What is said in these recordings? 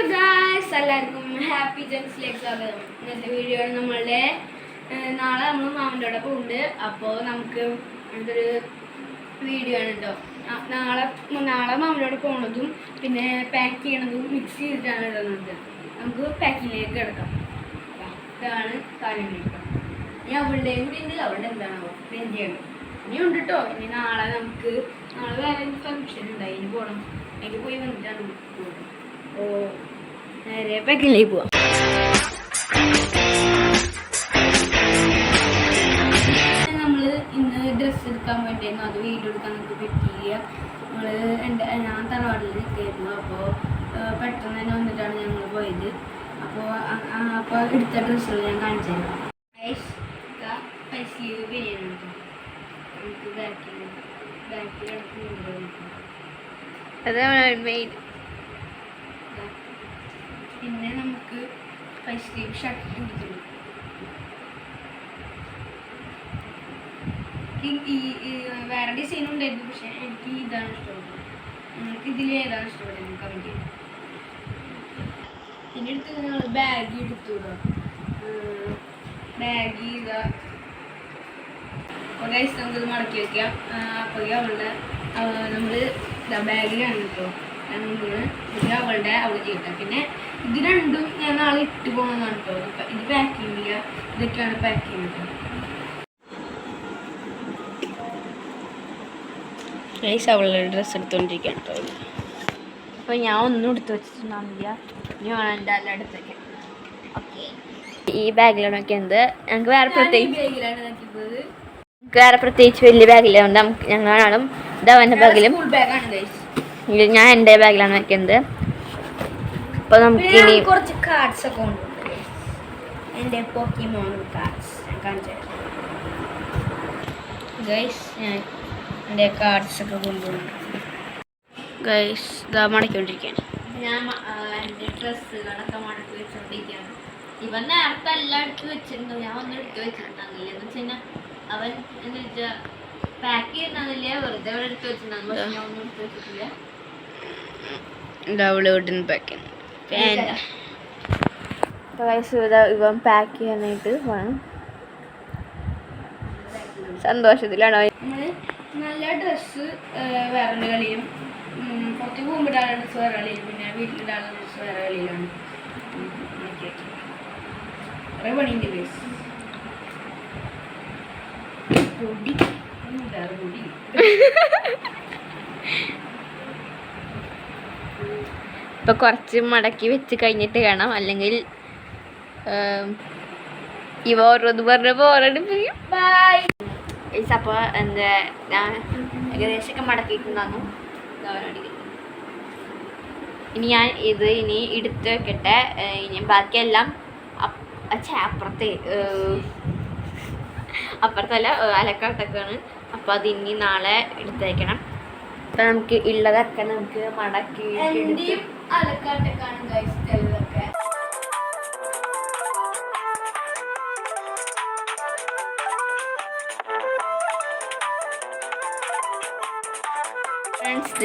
Hello guys എല്ലാവർക്കും happy ജംഗ്സിലേക്ക് സ്വാഗതം ഇന്നത്തെ വീഡിയോ നമ്മളുടെ നാളെ നമ്മൾ മാമന്റെ അവിടെ പോകുന്നുണ്ട് അപ്പോൾ നമുക്ക് അതൊരു വീഡിയോ ആണ് കേട്ടോ നാളെ നാളെ മാമന്റെ അവിടെ പോണതും പിന്നെ പാക്ക് ചെയ്യണതും മിക്സ് ചെയ്തിട്ടാണ് ഇടുന്നത് നമുക്ക് പാക്കിങ്ങിലേക്ക് കിടക്കാം. ഇതാണ് കാര്യം ഇനി അവളുടെയും കൂടി ഉണ്ട്. അവളുടെ എന്താണോ എന്ത് ചെയ്യണം ഇനി ഉണ്ട് കേട്ടോ ഇനി നാളെ നമുക്ക് നാളെ വേറെ ഫംഗ്ഷൻ ഉണ്ടായി ഇനി പോകണം അതിൽ പോയി വന്നിട്ടാണ് പോകുന്നത് ഓ നേരെ പാക്കിങ്ങിലേക്ക് പോവാം. നമ്മൾ ഇന്ന് ഡ്രസ്സ് എടുക്കാൻ വേണ്ടിയായിരുന്നു. അത് വീഡിയോ എടുക്കാൻ നമുക്ക് പറ്റിയില്ല. നമ്മൾ എന്റെ ഞാൻ തറവാട്ടിൽ നിൽക്കായിരുന്നു. അപ്പോൾ പെട്ടെന്ന് തന്നെ വന്നിട്ടാണ് ഞങ്ങൾ പോയത്. അപ്പോൾ അപ്പോൾ എടുത്ത ഡ്രസ്സുകൾ ഞാൻ കാണിച്ചു തരാം. പൈസ ബിരിയാണി. നമുക്ക് ബാക്കിൽ ബാക്കിൽ കിടക്കുന്നുണ്ട്. അതാണ് മെയിൻ പിന്നെ നമുക്ക് ഐസ്ക്രീം ഷർട്ട് കൊടുക്കുന്നു ഈ വേറെ ഡിസൈൻ ഉണ്ടായിരുന്നു പക്ഷെ എനിക്ക് ഇതാണ് ഇഷ്ടപ്പെട്ടത് നിങ്ങൾക്ക് ഇതിൽ ഏതാണ് ഇഷ്ടപ്പെട്ടത്? കമന്റ് പിന്നെ എടുത്ത് ഞങ്ങൾ ബാഗ് എടുത്തു ബാഗ് ഇതാ. കുറേ ദിവസം നമുക്ക് മടക്കി വയ്ക്കാം അപ്പോൾ അവളുടെ നമ്മൾ ബാഗിലാണ് കേട്ടോ ഇത് അവളുടെ അവൾ ചെയ്യട്ടെ പിന്നെ ഇത് രണ്ടും ഞാൻ നാളെ ഇട്ട് പോകുന്നതാണ് കേട്ടോ ഇത് പാക്ക് ചെയ്യുന്നില്ല ഇതൊക്കെയാണ് പാക്ക് ചെയ്യുന്നത്. നൈസ് അവളുടെ ഡ്രസ്സ് എടുത്തോണ്ടിരിക്കാൻ കേട്ടോ അപ്പോൾ ഞാൻ ഒന്നും എടുത്ത് വെച്ചിട്ടുണ്ടാവില്ല ഇനി വേണം എന്റെ എല്ലാം അടുത്തൊക്കെ ഓക്കെ ഈ ബാഗിലാണ് എന്ത് ഞങ്ങൾക്ക് വേറെ പ്രത്യേകിച്ച് വേറെ പ്രത്യേകിച്ച് വലിയ ബാഗിലുണ്ട് നമുക്ക് ഞങ്ങളാണ് ഇത് അവന്റെ ബാഗിലും ബാഗാണ് ഗൈസ് ഞാൻ എന്റെ ബാഗിലാണ് വെക്കുന്നത്. അപ്പോൾ നമുക്ക് ഇനി കുറച്ച് കാർഡ്സ് ഒക്കെ കൊണ്ടുണ്ട് എന്റെ പോക്കിമോൺ കാർഡ്സ് ഞാൻ കാണിച്ചു ഗൈസ് ഞാൻ എന്റെ കാർഡ്സ് ഒക്കെ കൊണ്ടുപോകുന്നു ഗൈസ് ഇതാ മടക്കിക്കൊണ്ടിരിക്കുകയാണ്. ഞാൻ എന്റെ ഡ്രസ്സുകളൊക്കെ മടക്കി വെച്ചോണ്ടിരിക്കുകയാണ്. ഇവൻ നേരത്തെ എല്ലാം എടുത്ത് വെച്ചിരുന്നു ഞാൻ ഒന്നും എടുത്ത് വെച്ചിട്ടുണ്ടാകില്ല എന്ന് വെച്ച് കഴിഞ്ഞാൽ അവൻ എന്താ വെച്ചാൽ പാക്ക് ചെയ്യുന്നില്ല വെറുതെ എടുത്ത് വെച്ചിട്ടുണ്ടായിരുന്നു ഇവൻ പാക്ക് ചെയ്യാനായിട്ട് വേണം സന്തോഷത്തിലാണോ? നല്ല ഡ്രസ്സ് വേറെ കളിയും പുറത്തേക്ക് പോകുമ്പോഴാണ് പോകുമ്പോൾ ഇടാനുള്ള ഡ്രസ്സ് വേറെ കളിയിലും പിന്നെ വീട്ടിലിടാനുള്ള ഡ്രസ്സ് വേറെ കളിയിലാണ്. കുറേ പണിയുണ്ട് പൊടി. ഇപ്പൊ കുറച്ച് മടക്കി വെച്ച് കഴിഞ്ഞിട്ട് കാണാം അല്ലെങ്കിൽ ഇവ ഓരോന്ന് പറഞ്ഞപ്പോ പോരടിപ്പിക്കും ബൈ അപ്പോൾ എന്താ ഞാൻ ഏകദേശമൊക്കെ അവനടിക്കുന്നത്. ഇനി ഞാൻ ഇത് ഇനി എടുത്ത് വെക്കട്ടെ. ഇനി ബാക്കിയെല്ലാം അച്ഛ അപ്പുറത്തെ അപ്പുറത്തല്ല അലക്കാട്ടൊക്കെയാണ്. അപ്പോൾ അത് ഇനി നാളെ എടുത്തേക്കണം. അപ്പം നമുക്ക് ഉള്ളതൊക്കെ നമുക്ക് മടക്കി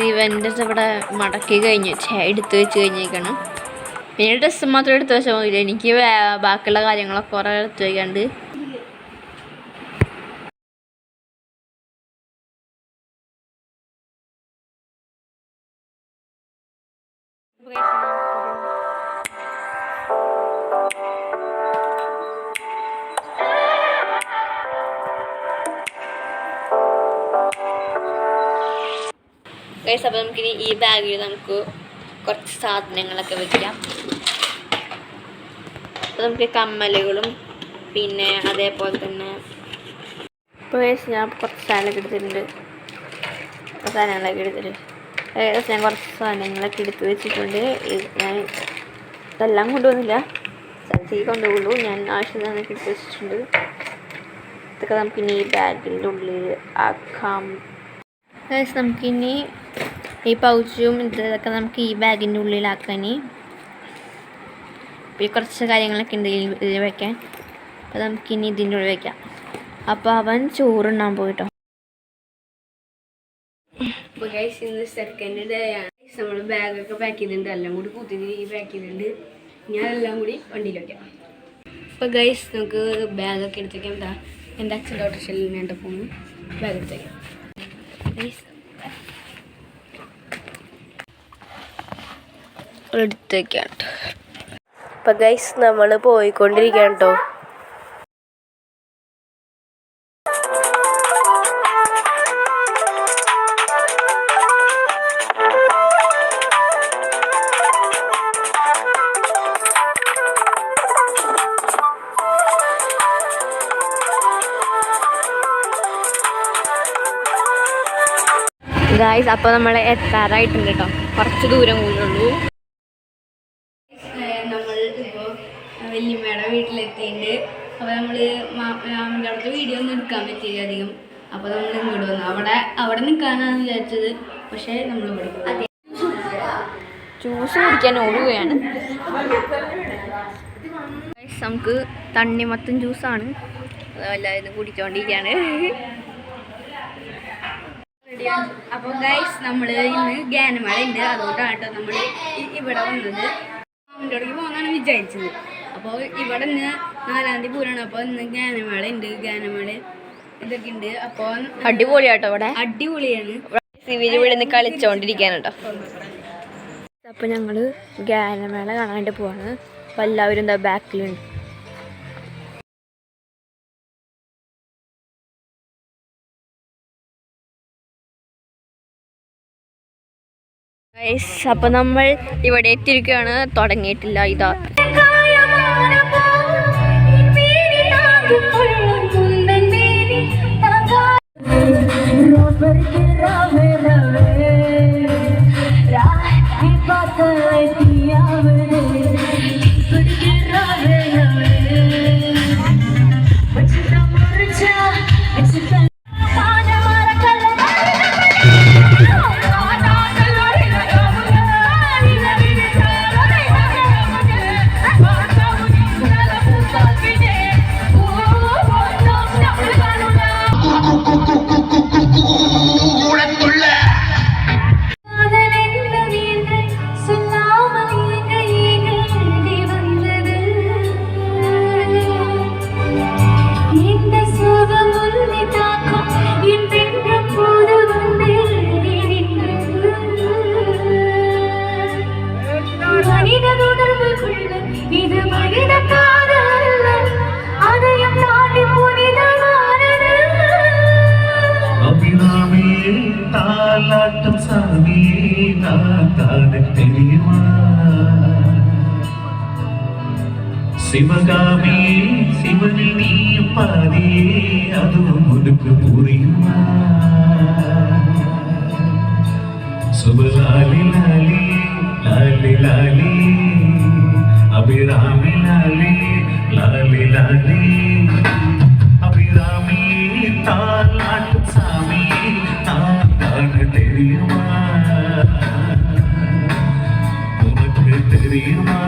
ഇവന്റെ ഇവിടെ മടക്കി കഴിഞ്ഞു. എടുത്ത് വെച്ച് കഴിഞ്ഞേക്കണം. പിന്നെ ഡ്രസ്സ് മാത്രം എടുത്ത് വെച്ചാൽ മതി എനിക്ക് ബാക്കിയുള്ള കാര്യങ്ങളൊക്കെ കുറേ എടുത്ത് വയ്ക്കാണ്ട് ഗൈസ് അപ്പോൾ നമുക്കിനി ഈ ബാഗിൽ നമുക്ക് കുറച്ച് സാധനങ്ങളൊക്കെ വെക്കാം. അപ്പോൾ നമുക്ക് കമ്മലുകളും പിന്നെ അതേപോലെ തന്നെ ഇപ്പോൾ ഗൈസ് ഞാൻ കുറച്ച് സാധനമൊക്കെ എടുത്തിട്ടുണ്ട്. സാധനങ്ങളൊക്കെ എടുത്തിട്ടുണ്ട്. ഏകദേശം ഞാൻ കുറച്ച് സാധനങ്ങളൊക്കെ എടുത്ത് വെച്ചിട്ടുണ്ട്. ഞാൻ ഇതെല്ലാം കൊണ്ടുവന്നില്ല. സ്ഥലത്തേക്ക് കൊണ്ടുപോകുള്ളൂ ഞാൻ ആവശ്യത്തിനൊക്കെ എടുത്ത് വെച്ചിട്ടുണ്ട്. ഇതൊക്കെ നമുക്കിനി ഈ ബാഗിന്റെ ഉള്ളിൽ ആക്കാം. ഏകദേശം നമുക്കിനി ഈ പൗച്ചും ഇതൊക്കെ നമുക്ക് ഈ ബാഗിന്റെ ഉള്ളിലാക്കാൻ ഇപ്പം കുറച്ച് കാര്യങ്ങളൊക്കെ ഉണ്ട് ഇതിൽ വയ്ക്കാൻ അപ്പം അപ്പോൾ നമുക്കിനി ഇതിന്റെ ഉള്ളിൽ വയ്ക്കാം അപ്പോൾ അവൻ ചോറുണ്ണാൻ പോയിട്ടോ. ഗൈസ് ഇന്ന് സെക്കൻഡ് ഡേ ആണ്. നമ്മൾ ബാഗൊക്കെ പാക്ക് ചെയ്തിട്ടുണ്ട്. എല്ലാം കൂടി കുത്തി പാക്ക് ചെയ്തിട്ടുണ്ട്. ഞാൻ എല്ലാം കൂടി വണ്ടിയിൽ വയ്ക്കാം അപ്പോൾ ഗൈസ് നമുക്ക് ബാഗൊക്കെ എടുത്തേക്കാം. എന്താ എന്റെ അച്ഛന്റെ ഓട്ടോറിക്ഷയിൽ വേണ്ട പോകുന്നു ബാഗ് എടുത്തേക്കാം. ഗൈസ് എടുത്തേക്കാണ് അപ്പം ഗൈസ് നമ്മൾ പോയിക്കൊണ്ടിരിക്കുകയാണ് കേട്ടോ. ഗായ്സ് അപ്പോൾ നമ്മൾ എത്താറായിട്ടുണ്ട് കേട്ടോ കുറച്ച് ദൂരം കൂടുള്ളൂ നമ്മൾ ഇപ്പോൾ വല്യമ്മയുടെ വീട്ടിലെത്തിയിട്ടുണ്ട്. അപ്പോൾ നമ്മൾ മാമന്റെ അവിടുത്തെ വീഡിയോ ഒന്നും എടുക്കാൻ പറ്റിയില്ല അധികം. അപ്പോൾ നമ്മൾ ഇങ്ങോട്ട് വന്നു. അവിടെ അവിടെ നിൽക്കാനാണ് വിചാരിച്ചത്. പക്ഷേ നമ്മൾ ഇവിടെ ജ്യൂസ് കുടിക്കാൻ ഓടുകയാണ്. നമുക്ക് തണ്ണിമത്തൻ ജ്യൂസാണ് എല്ലാവരും കുടിച്ചോണ്ടിരിക്കുകയാണ് അപ്പോൾ ഗൈസ് നമ്മൾ ഇന്ന് ഗാനമേള ഉണ്ട് അതുകൊണ്ടാണ് കേട്ടോ നമ്മൾ ഇവിടെ വന്നത്. മാമന്റെ പോകാനാണ് പോകുന്നതാണ് വിചാരിച്ചത്. അപ്പോൾ ഇവിടെ ഇന്ന് നാലാം തീയതി പൂരാണ്. അപ്പോൾ ഇന്ന് ഗാനമേള ഉണ്ട് ഗാനമേള ഇതൊക്കെ ഉണ്ട് അപ്പോൾ അടിപൊളിയാട്ടോ ഇവിടെ. അടിപൊളിയാണ്. സിവിൽ ഇവിടെ നിന്ന് കളിച്ചോണ്ടിരിക്കാണ് അപ്പോൾ അപ്പൊ ഞങ്ങൾ ഗാനമേള കാണാണ്ട് പോവാണ്. അപ്പൊ എല്ലാവരും എന്താ ബാക്കിലുണ്ട് ഗൈസ് അപ്പം നമ്മൾ ഇവിടെ എത്തിയിരിക്കുകയാണ് തുടങ്ങിയിട്ടില്ല ഇതാ Thank you. ശിവകാമേ ശിവനെ നീയും പാതേ അതും ഒടുക്ക് പൂറിയുമ സുബലാലി ലാലി ലാലി ലാലി അഭിരാമി ലാലി ലാലി ലാലി. അഭിരാമി താൻ നാട്ടു സ്വാമി താൻ താന് തെരിയുമാ ഉനക്ക് തെരിയുമാ